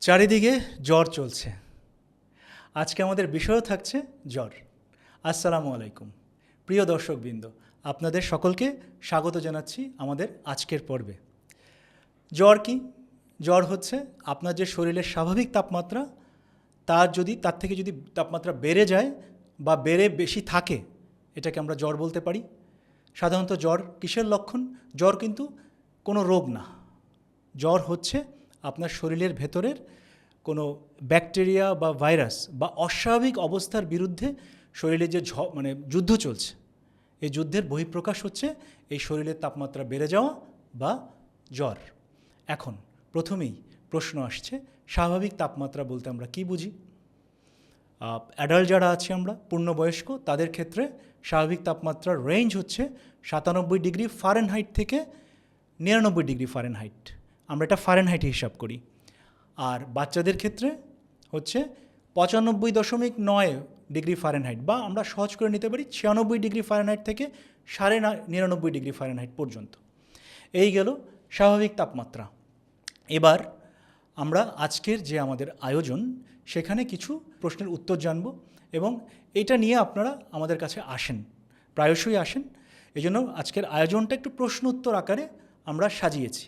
চারিদিকে জ্বর চলছে। আজকে আমাদের বিষয়ও থাকছে জ্বর। আসসালামু আলাইকুম। প্রিয় দর্শকবৃন্দ, আপনাদের সকলকে স্বাগত জানাচ্ছি আমাদের আজকের পর্বে। জ্বর কি? জ্বর হচ্ছে আপনার যে শরীরের স্বাভাবিক তাপমাত্রা, তার যদি, তার থেকে যদি তাপমাত্রা বেড়ে যায় বা বেড়ে বেশি থাকে, এটাকে আমরা জ্বর বলতে পারি। সাধারণত জ্বর কিসের লক্ষণ? জ্বর কিন্তু কোনো রোগ না। জ্বর হচ্ছে আপনার শরীরের ভেতরের কোনো ব্যাকটেরিয়া বা ভাইরাস বা অস্বাভাবিক অবস্থার বিরুদ্ধে শরীরে যে ঝ মানে যুদ্ধ চলছে, এই যুদ্ধের বহিঃপ্রকাশ হচ্ছে এই শরীরের তাপমাত্রা বেড়ে যাওয়া বা জ্বর। এখন প্রথমেই প্রশ্ন আসছে, স্বাভাবিক তাপমাত্রা বলতে আমরা কি বুঝি? অ্যাডাল্ট যারা আছি আমরা, পূর্ণবয়স্ক, তাদের ক্ষেত্রে স্বাভাবিক তাপমাত্রার রেঞ্জ হচ্ছে সাতানব্বই ডিগ্রি ফারেনহাইট থেকে নিরানব্বই ডিগ্রি ফারেনহাইট আমরা এটা ফারেনহাইট হিসাব করি। আর বাচ্চাদের ক্ষেত্রে হচ্ছে পঁচানব্বই দশমিক নয় ডিগ্রি ফারেনহাইট বা আমরা সহজ করে নিতে পারি ছিয়ানব্বই ডিগ্রি ফারেনহাইট থেকে সাড়ে নিরানব্বই ডিগ্রি ফারেনহাইট পর্যন্ত। এই গেল স্বাভাবিক তাপমাত্রা। এবার আমরা আজকের যে আমাদের আয়োজন, সেখানে কিছু প্রশ্নের উত্তর জানব এবং এটা নিয়ে আপনারা আমাদের কাছে আসেন, প্রায়শই আসেন। এই জন্য আজকের আয়োজনটা একটু প্রশ্ন উত্তর আকারে আমরা সাজিয়েছি।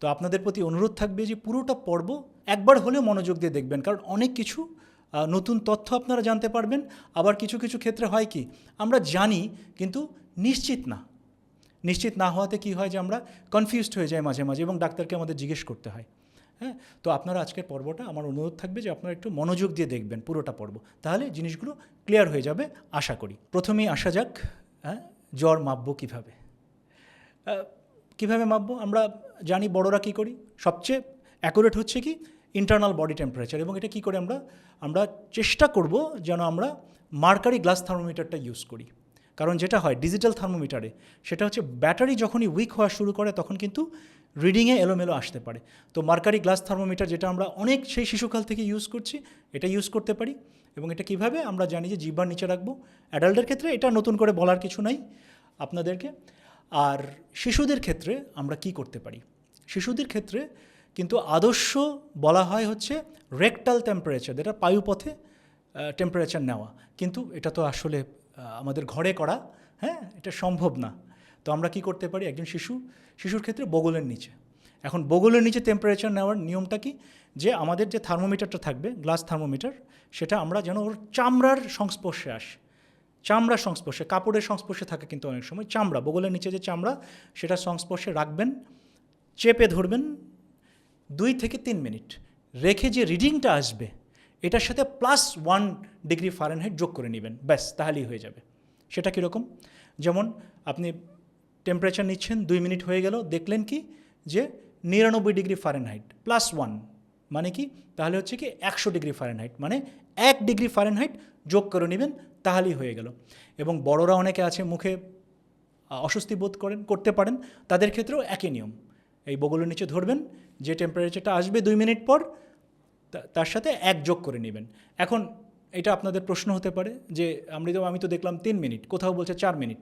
তো আপনাদের প্রতি অনুরোধ থাকবে যে পুরোটা পর্ব একবার হলেও মনোযোগ দিয়ে দেখবেন, কারণ অনেক কিছু নতুন তথ্য আপনারা জানতে পারবেন। আবার কিছু কিছু ক্ষেত্রে হয় কি, আমরা জানি কিন্তু নিশ্চিত না। নিশ্চিত না হওয়াতে কি হয় যে আমরা কনফিউজড হয়ে যাই মাঝে মাঝে এবং ডাক্তারকে আমাদের জিজ্ঞেস করতে হয়। হ্যাঁ তো আপনারা আজকের পর্বটা, আমার অনুরোধ থাকবে যে আপনারা একটু মনোযোগ দিয়ে দেখবেন পুরোটা পর্ব। তাহলে জিনিসগুলো ক্লিয়ার হয়ে যাবে, আশা করি। প্রথমেই আসা যাক হ্যাঁ জ্বর মাপবো কীভাবে। কীভাবে মাপবো? আমরা জানি বড়রা কি করি। সবচেয়ে অ্যাকুরেট হচ্ছে কি? ইন্টারনাল বডি টেম্পারেচার এবং এটা কি করে আমরা আমরা চেষ্টা করব যেন আমরা মার্কারি গ্লাস থার্মোমিটারটা ইউজ করি। কারণ যেটা হয় ডিজিটাল থার্মোমিটারে সেটা হচ্ছে ব্যাটারি যখনই উইক হওয়া শুরু করে তখন কিন্তু রিডিংয়ে এলোমেলো আসতে পারে। তো মার্কারি গ্লাস থার্মোমিটার যেটা আমরা অনেক সেই শিশুকাল থেকে ইউজ করছি, এটা ইউজ করতে পারি এবং এটা কীভাবে আমরা জানি যে জিব্বার নিচে রাখব। অ্যাডাল্টের ক্ষেত্রে এটা নতুন করে বলার কিছু নাই আপনাদেরকে। আর শিশুদের ক্ষেত্রে আমরা কি করতে পারি? শিশুদের ক্ষেত্রে কিন্তু আদর্শ বলা হয় হচ্ছে রেকটাল টেম্পারেচার যেটা পায়ুপথে টেম্পারেচার নেওয়া। কিন্তু এটা তো আসলে আমাদের ঘরে করা হ্যাঁ? এটা সম্ভব না। তো আমরা কি করতে পারি? একজন শিশু, শিশুর ক্ষেত্রে বগলের নিচে। এখন বগলের নিচে টেম্পারেচার নেওয়ার নিয়মটা কি? যে আমাদের যে থার্মোমিটারটা থাকবে গ্লাস থার্মোমিটার সেটা আমরা যেন ওর চামড়ার সংস্পর্শে আসে। চামড়ার সংস্পর্শে, কাপড়ের সংস্পর্শে থাকে কিন্তু অনেক সময় চামড়া, বগলের নিচে যে চামড়া, সেটা সংস্পর্শে রাখবেন, চেপে ধরবেন দুই থেকে তিন মিনিট, রেখে যে রিডিংটা আসবে, এটার সাথে প্লাস ওয়ান ডিগ্রি ফারেনহাইট যোগ করে নেবেন, ব্যাস, তাহলেই হয়ে যাবে। সেটা কীরকম? যেমন আপনি টেম্পারেচার নিচ্ছেন, দুই মিনিট হয়ে গেল, দেখলেন কি যে নিরানব্বই ডিগ্রি ফারেনহাইট প্লাস ওয়ান মানে কি? তাহলে হচ্ছে কি একশো ডিগ্রি ফারেনহাইট মানে এক ডিগ্রি ফারেনহাইট যোগ করে নেবেন তাহলেই হয়ে গেল। এবং বড়রা অনেকে আছে মুখে অস্বস্তি বোধ করেন, করতে পারেন। তাদের ক্ষেত্রেও একই নিয়ম। এই বগলের নিচে ধরবেন, যে টেম্পারেচারটা আসবে দুই মিনিট পর তার সাথে এক যোগ করে নেবেন। এখন এটা আপনাদের প্রশ্ন হতে পারে যে আমি তো আমি তো দেখলাম তিন মিনিট, কোথাও বলছে চার মিনিট।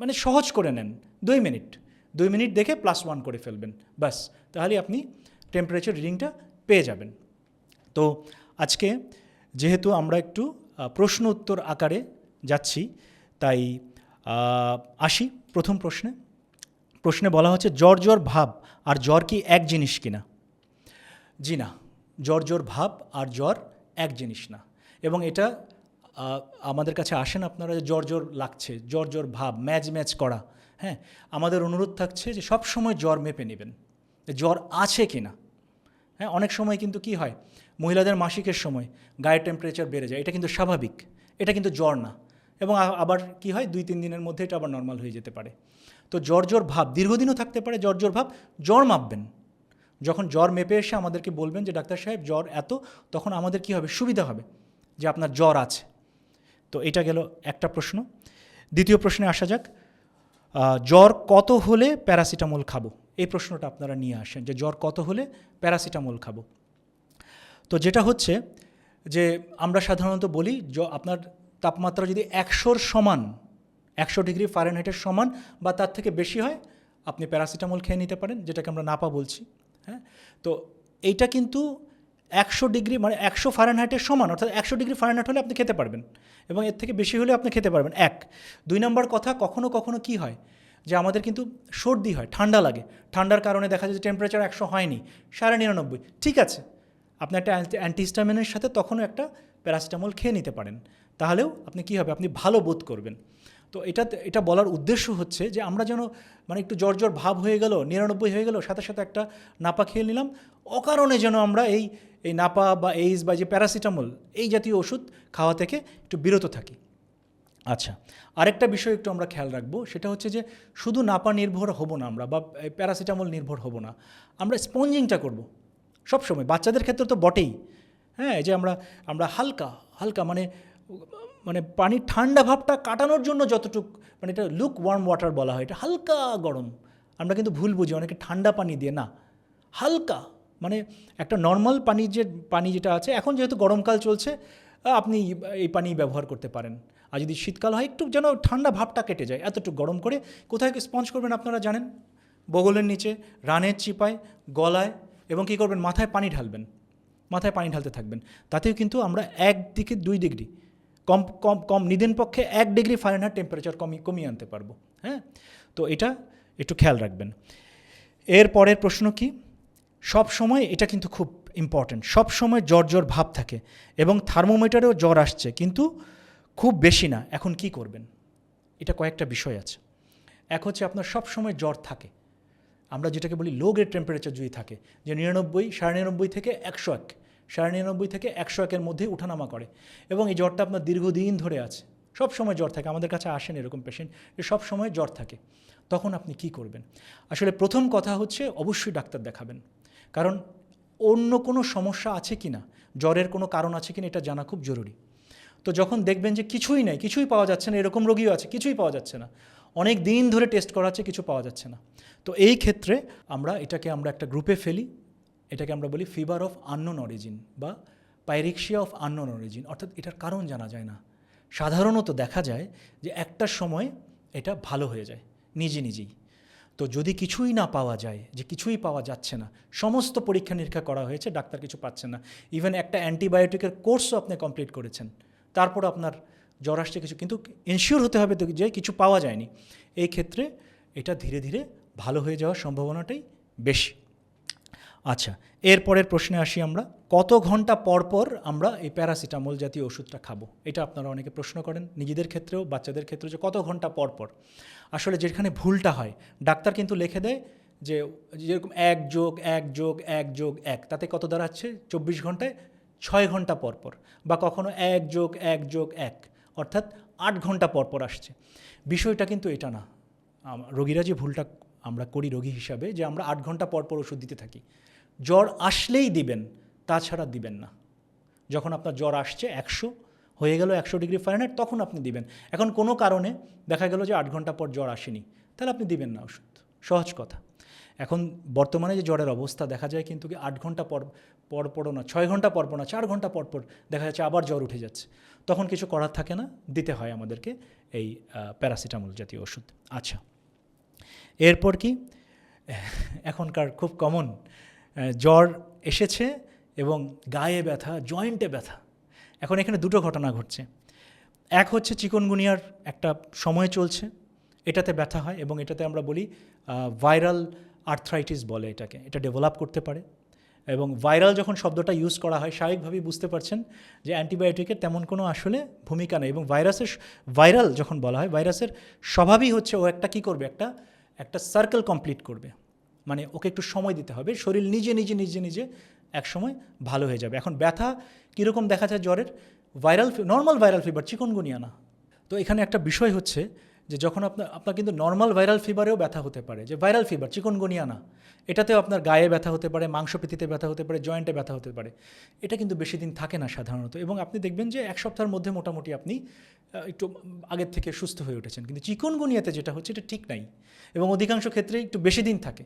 মানে সহজ করে নেন, দুই মিনিট। দুই মিনিট দেখে প্লাস ওয়ান করে ফেলবেন, ব্যাস। তাহলে আপনি টেম্পারেচার রিডিংটা পেয়ে যাবেন। তো আজকে যেহেতু আমরা একটু প্রশ্ন উত্তর আকারে যাচ্ছি। তাই আসি প্রথম প্রশ্নে। প্রশ্নে বলা হচ্ছে, জ্বর জ্বর ভাব আর জ্বর কি এক জিনিস কিনা? জি না, জ্বর জ্বর ভাব আর জ্বর এক জিনিস না। এবং এটা আমাদের কাছে আসেন আপনারা যে জ্বর জ্বর লাগছে, জ্বর জ্বর ভাব, ম্যাচ ম্যাচ করা। হ্যাঁ আমাদের অনুরোধ থাকছে যে সব সময় জ্বর মেপে নেবেন জ্বর আছে কি না হ্যাঁ অনেক সময় কিন্তু কি হয় মহিলাদের মাসিকের সময় গায়ের টেম্পারেচার বেড়ে যায়। এটা কিন্তু স্বাভাবিক। এটা কিন্তু জ্বর না। এবং আবার কি হয়? দুই, তিন দিনের মধ্যে এটা আবার নর্মাল হয়ে যেতে পারে। তো জ্বর জ্বর ভাব, দীর্ঘদিনও থাকতে পারে জ্বর জ্বর ভাব, জ্বর মাপবেন। যখন জ্বর মেপে এসে আমাদেরকে বলবেন যে, ডাক্তার সাহেব, জ্বর এত, তখন আমাদের কি হবে? সুবিধা হবে যে, আপনার জ্বর আছে। তো এটা গেল একটা প্রশ্ন। দ্বিতীয় প্রশ্নে আসা যাক। জ্বর কত হলে প্যারাসিটামল খাব? এই প্রশ্নটা আপনারা নিয়ে আসেন যে, জ্বর কত হলে প্যারাসিটামল খাব? তো যেটা হচ্ছে যে আমরা সাধারণত বলি আপনার তাপমাত্রা যদি একশোর সমান, একশো ডিগ্রি ফারেনহাইটের সমান বা তার থেকে বেশি হয়, আপনি প্যারাসিটামল খেয়ে নিতে পারেন, যেটাকে আমরা নাপা বলছি হ্যাঁ? তো এইটা কিন্তু একশো ডিগ্রি মানে একশো ফারেনহাইটের সমান, অর্থাৎ একশো ডিগ্রি ফারেনহাইট হলে আপনি খেতে পারবেন এবং এর থেকে বেশি হলে আপনি খেতে পারবেন। এক, দুই নম্বর কথা, কখনো কখনো কি হয় যে আমাদের কিন্তু সর্দি হয়, ঠান্ডা লাগে। ঠান্ডার কারণে দেখা যায় যে টেম্পারেচার একশো হয়নি, সাড়ে নিরানব্বই, ঠিক আছে। আপনি একটা অ্যান্টিস্টামিনের সাথে তখনও একটা প্যারাসিটামল খেয়ে নিতে পারেন। তাহলেও আপনি কী হবে? আপনি ভালো বোধ করবেন। তো এটা এটা বলার উদ্দেশ্য হচ্ছে যে আমরা যেন মানে একটু জ্বর জ্বর ভাব হয়ে গেল, নিরানব্বই হয়ে গেল, সাথে সাথে একটা নাপা খেয়ে নিলাম। অকারণে যেন আমরা এই এই নাপা বা এইস বা যে প্যারাসিটামল, এই জাতীয় ওষুধ খাওয়া থেকে একটু বিরত থাকি। আচ্ছা আরেকটা বিষয় একটু আমরা খেয়াল রাখব, সেটা হচ্ছে যে শুধু নাপা নির্ভর হব না আমরা বা প্যারাসিটামল নির্ভর হব না, আমরা স্পঞ্জিংটা করব। সবসময়, বাচ্চাদের ক্ষেত্রে তো বটেই। হ্যাঁ যে আমরা আমরা হালকা হালকা মানে মানে পানির ঠান্ডা ভাবটা কাটানোর জন্য যতটুক মানে এটা লুক ওয়ার্ম ওয়াটার বলা হয়, এটা হালকা গরম। আমরা কিন্তু ভুল বুঝি, অনেকে ঠান্ডা পানি দিয়ে, না। হালকা মানে একটা নর্মাল পানি যে, পানি যেটা আছে, এখন যেহেতু গরমকাল চলছে, আপনি এই পানি ব্যবহার করতে পারেন। আর যদি শীতকাল হয়, একটু যেন ঠান্ডা ভাবটা কেটে যায়, এতটুকু গরম করে। কোথায় স্পঞ্জ করবেন আপনারা জানেন? বগলের নিচে, রানের চিপায়, গলায় এবং কী করবেন? মাথায় পানি ঢালবেন। মাথায় পানি ঢালতে থাকবেন। তাতেও কিন্তু আমরা এক দিকে দুই ডিগ্রি, কম কম কম নিদেন পক্ষে এক ডিগ্রি ফারেনহাইট টেম্পারেচার কমিয়ে কমিয়ে আনতে পারব। হ্যাঁ? তো এটা একটু খেয়াল রাখবেন। এর পরের প্রশ্ন কি? সব সময় এটা কিন্তু খুব ইম্পর্ট্যান্ট সব সময় জ্বর জ্বর ভাব থাকে এবং থার্মোমিটারেও জ্বর আসছে, কিন্তু খুব বেশি না। এখন কি করবেন? এটা কয়েকটা বিষয় আছে। এক হচ্ছে আপনার সব সময় জ্বর থাকে। আমরা যেটাকে বলি লো গ্রেড টেম্পারেচার যদি থাকে, যে নিরানব্বই, সাড়ে নিরানব্বই থেকে একশো এক, সাড়ে নিরানব্বই থেকে একশো একের মধ্যেই উঠানামা করে। এবং এই জ্বরটা আপনার দীর্ঘদিন ধরে আছে। সব সময় জ্বর থাকে, আমাদের কাছে আসেন এরকম পেশেন্ট যে সব সময় জ্বর থাকে। তখন আপনি কি করবেন? আসলে প্রথম কথা হচ্ছে অবশ্যই ডাক্তার দেখাবেন। কারণ অন্য কোনো সমস্যা আছে কি না? জ্বরের কোনো কারণ আছে কি না? এটা জানা খুব জরুরি। তো যখন দেখবেন যে কিছুই নেই, কিছুই পাওয়া যাচ্ছে না, এরকম রোগীও আছে, কিছুই পাওয়া যাচ্ছে না। অনেক দিন ধরে টেস্ট করাচ্ছে, কিছু পাওয়া যাচ্ছে না। তো এই ক্ষেত্রে আমরা এটাকে আমরা একটা গ্রুপে ফেলি। এটাকে আমরা বলি ফিভার অফ আননোন অরিজিন বা পাইরিক্সিয়া অফ আননোন অরিজিন অর্থাৎ এটার কারণ জানা যায় না। সাধারণত দেখা যায় যে একটা সময় এটা ভালো হয়ে যায়, নিজে নিজেই। তো যদি কিছুই না পাওয়া যায়, যে কিছুই পাওয়া যাচ্ছে না, সমস্ত পরীক্ষা নিরীক্ষা করা হয়েছে, ডাক্তার কিছু পাচ্ছেন না। ইভেন একটা অ্যান্টিবায়োটিকের কোর্সও আপনি কমপ্লিট করেছেন। তারপর আপনার জ্বর আসছে কিছু, কিন্তু ইনশিওর হতে হবে যে কিছু পাওয়া যায়নি। এই ক্ষেত্রে এটা ধীরে ধীরে ভালো হয়ে যাওয়ার সম্ভাবনাটাই বেশি। আচ্ছা এরপরের প্রশ্নে আসি আমরা। কত ঘণ্টা পর পর আমরা এই প্যারাসিটামল জাতীয় ওষুধটা খাব? এটা আপনারা অনেকে প্রশ্ন করেন নিজেদের ক্ষেত্রেও, বাচ্চাদের ক্ষেত্রেও যে কত ঘণ্টা পর পর। আসলে যেখানে ভুলটা হয়, ডাক্তার কিন্তু লিখে দেয় যে যেরকম এক যোগ এক যোগ এক যোগ, এক। তাতে কত দাঁড়াচ্ছে? চব্বিশ ঘন্টায় ছয় ঘণ্টা পর পর। বা কখনো এক যোগ এক যোগ, এক। অর্থাৎ আট ঘণ্টা পর পর আসছে। বিষয়টা কিন্তু এটা না। রোগীরা যে ভুলটা আমরা করি রোগী হিসাবে যে আমরা আট ঘণ্টা পর পর ওষুধ দিতে থাকি। জ্বর আসলেই দিবেন, তাছাড়া দিবেন না। যখন আপনার জ্বর আসছে একশো, হয়ে গেল একশো ডিগ্রি ফারেনহাইট তখন আপনি দিবেন। এখন কোনো কারণে দেখা গেল যে আট ঘণ্টা পর জ্বর আসেনি, তাহলে আপনি দিবেন না ওষুধ। সহজ কথা। এখন বর্তমানে যে জ্বরের অবস্থা দেখা যায় কিন্তু কি আট ঘণ্টা পর পর পরও না, ছয় ঘণ্টা পর পর না, চার ঘণ্টা পর পর দেখা যাচ্ছে আবার জ্বর উঠে যাচ্ছে। তখন কিছু করার থাকে না, দিতে হয় আমাদেরকে এই প্যারাসিটামল জাতীয় ওষুধ। আচ্ছা এরপর কি? এখনকার খুব কমন জ্বর এসেছে এবং গায়ে ব্যথা জয়েন্টে ব্যথা। এখন এখানে দুটো ঘটনা ঘটছে। এক হচ্ছে চিকনগুনিয়ার একটা সময় চলছে, এটাতে ব্যথা হয় এবং এটাতে আমরা বলি ভাইরাল আর্থ্রাইটিস বলে এটাকে। এটা ডেভেলপ করতে পারে। এবং ভাইরাল যখন শব্দটা ইউজ করা হয়, স্বাভাবিকভাবেই বুঝতে পারছেন যে অ্যান্টিবায়োটিকের তেমন কোনো আসলে ভূমিকা নেই। এবং ভাইরাসের ভাইরাল যখন বলা হয় ভাইরাসের স্বভাবই হচ্ছে ও একটা কী করবে? একটা একটা সার্কেল কমপ্লিট করবে। মানে ওকে একটু সময় দিতে হবে। শরীর নিজে নিজে নিজে নিজে এক সময় ভালো হয়ে যাবে। এখন ব্যথা কীরকম দেখা যায় জ্বরের? Viral normal viral fever chikungunya না। তো এখানে একটা বিষয় হচ্ছে যে যখন আপনার আপনার কিন্তু নর্মাল ভাইরাল ফিভারেও ব্যথা হতে পারে, যে ভাইরাল ফিভার চিকনগুনিয়া না এটাতেও আপনার গায়ে ব্যথা হতে পারে, মাংসপেশিতে ব্যথা হতে পারে জয়েন্টে ব্যথা হতে পারে, এটা কিন্তু বেশি দিন থাকে না সাধারণত। এবং আপনি দেখবেন যে এক সপ্তাহের মধ্যে মোটামুটি আপনি একটু আগের থেকে সুস্থ হয়ে উঠেছেন। কিন্তু চিকনগুনিয়াতে যেটা হচ্ছে, এটা ঠিক নাই। এবং অধিকাংশ ক্ষেত্রে একটু বেশি দিন থাকে।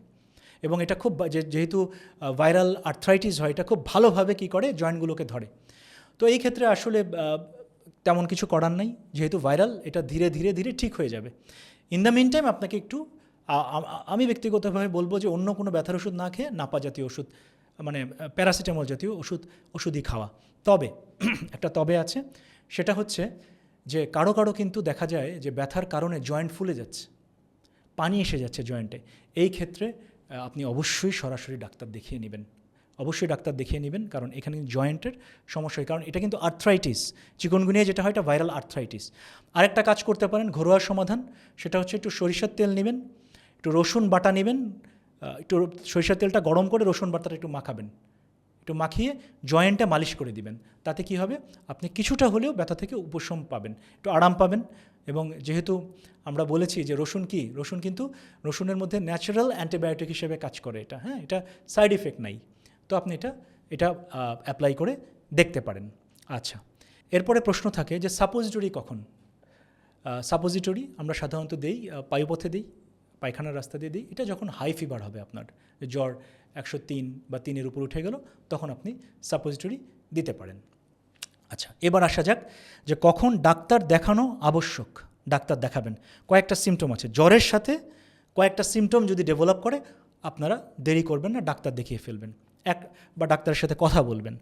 এবং এটা খুব যেহেতু ভাইরাল আর্থ্রাইটিস হয়, এটা খুব ভালোভাবে কী করে জয়েন্টগুলোকে ধরে। তো এই ক্ষেত্রে আসলে তেমন কিছু করার নাই। যেহেতু ভাইরাল, এটা ধীরে ধীরে ধীরে ঠিক হয়ে যাবে। ইন দ্য মিন টাইম আপনাকে একটু আমি ব্যক্তিগতভাবে বলব যে অন্য কোনো ব্যথার ওষুধ না খেয়ে নাপা জাতীয় ওষুধ মানে প্যারাসিটামল জাতীয় ওষুধ, ওষুধই খাওয়া। তবে, একটা তবে আছে, সেটা হচ্ছে যে কারও কারও কিন্তু দেখা যায় যে ব্যথার কারণে জয়েন্ট ফুলে যাচ্ছে, পানি এসে যাচ্ছে জয়েন্টে। এই ক্ষেত্রে আপনি অবশ্যই সরাসরি ডাক্তার দেখিয়ে নেবেন। অবশ্যই ডাক্তার দেখিয়ে নেবেন, কারণ এখানে জয়েন্টের সমস্যা কারণ এটা কিন্তু আর্থ্রাইটিস চিকনগুনিয়া যেটা হয় এটা ভাইরাল আর্থ্রাইটিস আরেকটা কাজ করতে পারেন, ঘরোয়া সমাধান, সেটা হচ্ছে একটু সরিষার তেল নেবেন, একটু রসুন বাটা নেবেন একটু সরিষার তেলটা গরম করে রসুন বাটাটা একটু মাখাবেন। একটু মাখিয়ে জয়েন্টে মালিশ করে দিবেন। তাতে কি হবে? আপনি কিছুটা হলেও ব্যথা থেকে উপশম পাবেন, একটু আরাম পাবেন। এবং যেহেতু আমরা বলেছি যে রসুন কি? রসুন কিন্তু রসুনের মধ্যে ন্যাচারাল অ্যান্টিবায়োটিক হিসেবে কাজ করে এটা। হ্যাঁ এটা সাইড এফেক্ট নাই। তো আপনি এটা এটা অ্যাপ্লাই করে দেখতে পারেন। আচ্ছা এরপরে প্রশ্ন থাকে যে সাপোজিটরি কখন? সাপোজিটরি আমরা সাধারণত দেই পায়ুপথে দিই, পায়খানার রাস্তা দিয়ে দিই। এটা যখন হাই ফিভার হবে আপনার জ্বর একশো তিন বা তিনের উপর উঠে গেল, তখন আপনি সাপোজিটরি দিতে পারেন। আচ্ছা এবার আসা যাক যে কখন ডাক্তার দেখানো আবশ্যক। ডাক্তার দেখাবেন। কয়েকটা সিমটম আছে। জ্বরের সাথে কয়েকটা সিমটম যদি ডেভেলপ করে, আপনারা দেরি করবেন না, ডাক্তার দেখিয়ে ফেলবেন। এক বা ডাক্তারের সাথে কথা বলবেন।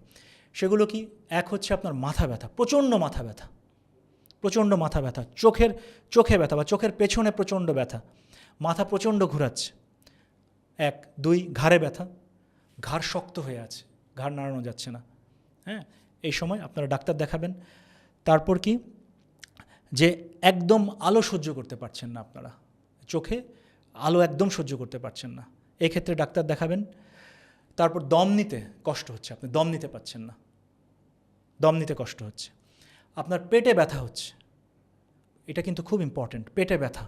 সেগুলো কি? এক হচ্ছে আপনার মাথা ব্যথা, প্রচণ্ড মাথা ব্যথা। প্রচণ্ড মাথা ব্যথা, চোখের, চোখে ব্যথা বা চোখের পেছনে প্রচণ্ড ব্যথা। মাথা প্রচণ্ড ঘোরাচ্ছে। এক, দুই, ঘাড়ে ব্যথা। ঘাড় শক্ত হয়ে আছে, ঘাড় নাড়ানো যাচ্ছে না। হ্যাঁ? এই সময় আপনারা ডাক্তার দেখাবেন। তারপর কি? যে একদম আলো সহ্য করতে পারছেন না আপনারা। চোখে আলো একদম সহ্য করতে পারছেন না। এক্ষেত্রে ডাক্তার দেখাবেন। তারপর দম নিতে কষ্ট হচ্ছে, আপনি দম নিতে পারছেন না। দম নিতে কষ্ট হচ্ছে। আপনার পেটে ব্যথা হচ্ছে। এটা কিন্তু খুব ইম্পর্ট্যান্ট পেটে ব্যথা।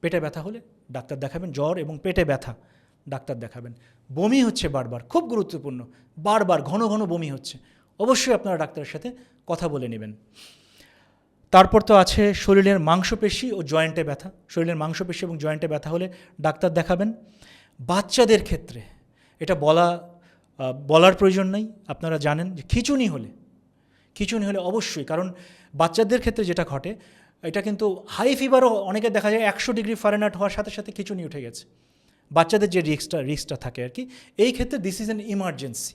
পেটে ব্যথা হলে ডাক্তার দেখাবেন, জ্বর এবং পেটে ব্যথা ডাক্তার দেখাবেন। বমি হচ্ছে বারবার, খুব গুরুত্বপূর্ণ, বারবার ঘন ঘন বমি হচ্ছে। অবশ্যই আপনারা ডাক্তারের সাথে কথা বলে নেবেন। তারপর তো আছে শরীরের মাংসপেশি ও জয়েন্টে ব্যথা। শরীরের মাংসপেশি এবং জয়েন্টে ব্যথা হলে ডাক্তার দেখাবেন। বাচ্চাদের ক্ষেত্রে এটা বলা বলার প্রয়োজন নেই। আপনারা জানেন যে খিচুনি হলে খিচুনি হলে অবশ্যই, কারণ বাচ্চাদের ক্ষেত্রে যেটা ঘটে, এটা কিন্তু হাই ফিভারও অনেকে দেখা যায় একশো ডিগ্রি ফারেনহাইট হওয়ার সাথে সাথে খিচুনি উঠে গেছে। বাচ্চাদের যে রিস্কটা রিস্কটা থাকে আর কি, এই ক্ষেত্রে দিস ইজ অ্যান ইমার্জেন্সি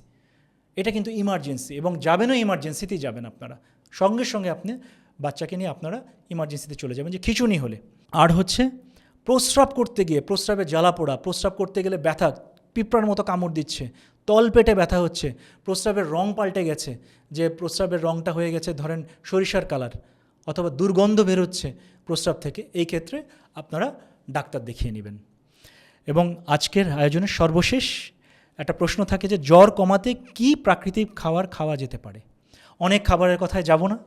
এটা কিন্তু ইমার্জেন্সি এবং যাবেনও ইমার্জেন্সিতেই যাবেন আপনারা। সঙ্গে সঙ্গে আপনি বাচ্চাকে নিয়ে আপনারা ইমার্জেন্সিতে চলে যাবেন যে খিচুনি হলে। আর হচ্ছে, প্রস্রাব করতে গিয়ে, প্রস্রাবে জ্বালা পোড়া, প্রস্রাব করতে গেলে ব্যথা পিঁপড়ার মতো কামড় দিচ্ছে, তল পেটে ব্যথা হচ্ছে, প্রস্রাবের রং পাল্টে গেছে, যে প্রস্রাবের রংটা হয়ে গেছে ধরেন সরিষার কালার অথবা দুর্গন্ধ বেরোচ্ছে প্রস্রাব থেকে, এই ক্ষেত্রে আপনারা ডাক্তার দেখিয়ে নেবেন। এবং আজকের আয়োজনের সর্বশেষ একটা প্রশ্ন থাকে যে, জ্বর কমাতে কি প্রাকৃতিক খাবার খাওয়া যেতে পারে? অনেক খাবারের কথায় যাব না।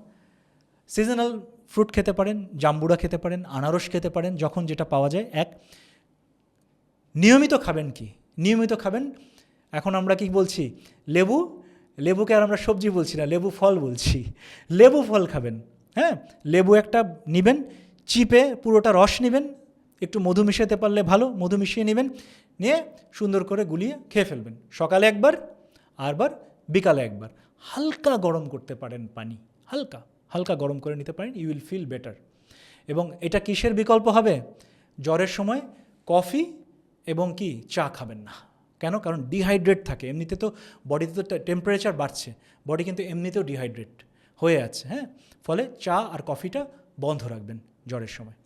সিজনাল ফ্রুট খেতে পারেন, জাম্বুরা খেতে পারেন, আনারস খেতে পারেন, যখন যেটা পাওয়া যায়, এক, নিয়মিত খাবেন কি? নিয়মিত খাবেন। এখন আমরা কি বলছি? লেবু? লেবুকে আর আমরা সবজি বলছি না, লেবু ফল বলছি। লেবু ফল খাবেন হ্যাঁ? লেবু একটা নেবেন, চিপে পুরোটা রস নেবেন, একটু মধু মিশাতে পারলে ভালো, মধু মিশিয়ে নেবেন, নিয়ে সুন্দর করে গুলিয়ে খেয়ে ফেলবেন। সকালে একবার, আরবার, বিকালে একবার। হালকা গরম করতে পারেন পানি, হালকা হালকা গরম করে নিতে পারেন ইউ উইল ফিল বেটার এবং এটা কিসের বিকল্প হবে? জ্বরের সময় কফি এবং কি চা খাবেন না। কেন? কারণ ডিহাইড্রেট থাকে। এমনিতে তো বডিতে তো টেম্পারেচার বাড়ছে। বডি কিন্তু এমনিতেও ডিহাইড্রেট হয়ে আছে হ্যাঁ? ফলে চা আর কফিটা বন্ধ রাখবেন জ্বরের সময়।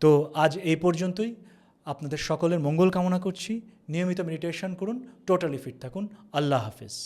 তো আজ এই পর্যন্তই। আপনাদের সকলের মঙ্গল কামনা করছি। নিয়মিত মেডিটেশন করুন টোটালি ফিট থাকুন। আল্লাহ হাফেজ।